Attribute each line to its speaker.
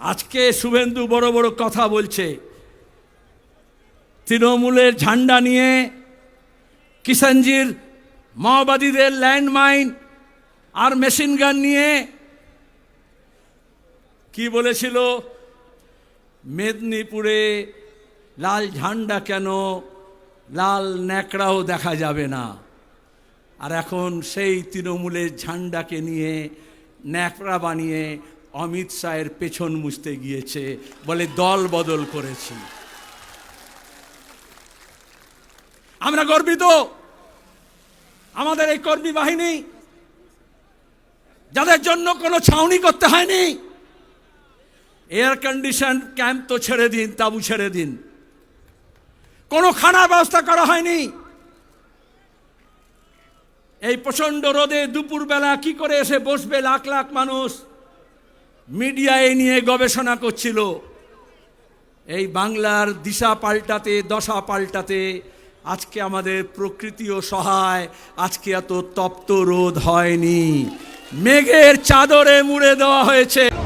Speaker 1: আজকে শুভেন্দু বড় বড় কথা বলছে। তৃণমূলের ঝান্ডা নিয়ে কিষানজির মাওবাদীদের ল্যান্ডমাইন আর মেশিন গান নিয়ে কি বলেছিল? মেদিনীপুরে লাল ঝান্ডা কেন? লাল ন্যাকড়াও দেখা যাবে না। আর এখন সেই তৃণমূলের ঝান্ডাকে নিয়ে ন্যাকড়া বানিয়ে অমিত শাহের পেছন মুছতে গিয়েছে বলে দল বদল করেছি। আমরা গর্বিত। আমাদের এই কর্মী বাহিনী যাদের জন্য কোনো ছাউনি করতে হয়নি। এয়ার কন্ডিশন ক্যাম্প তো ছেড়ে দিন, তাবু ছেড়ে দিন। কোনো খানার ব্যবস্থা করা হয়নি। এই প্রচণ্ড রোদে দুপুরবেলা কি করে এসে বসবে লাখ লাখ মানুষ? মিডিয়া এই নিয়ে গবেষণা করছিল। এই বাংলার দিশা পাল্টাতে, দশা পাল্টাতে আজকে আমাদের প্রকৃতিও সহায়, আজকে এত তপ্ত রোধ হয়নি। মেঘের চাদরে মুড়ে দেওয়া হয়েছে।